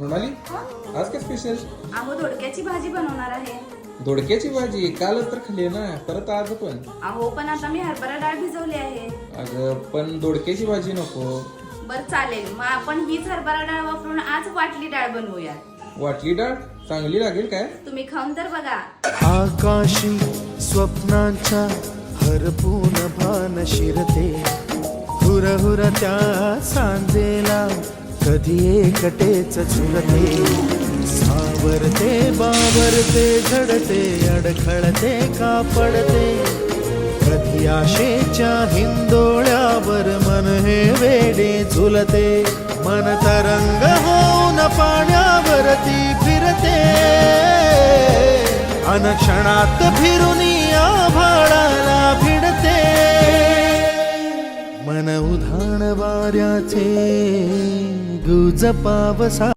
मृणाली आज काय स्पेशल अहो दोडक्याची भाजी बनवणार आहे. दोडक्याची भाजी? कालच तर खाल्ली ना परत आज पण? अहो पण आता मी हरभरा डाळ भिजवली आहे. अगं पण दोडक्याची भाजी नको. बर चालेल. मग आपण हीच हरभरा डाळ वापरून आज वाटली डाळ बनवूया वाटली डाळ? चांगली लागेल काय? तुम्ही खाऊन तर बघा. आकाशी स्वप्नांच्या हरपून भान शिरते. हुर हुर त्या सांजेला कधी एकटेच झुलते. सावरते बावरते झडते अडखळते का पडते कधी आशेच्या हिंदोळ्यावर मन हे वेडे झुलते. मन तरंग होऊन पाण्यावरती फिरते. अनक्षणात फिरून मन उधाण वाऱ्याचे गुज पावसा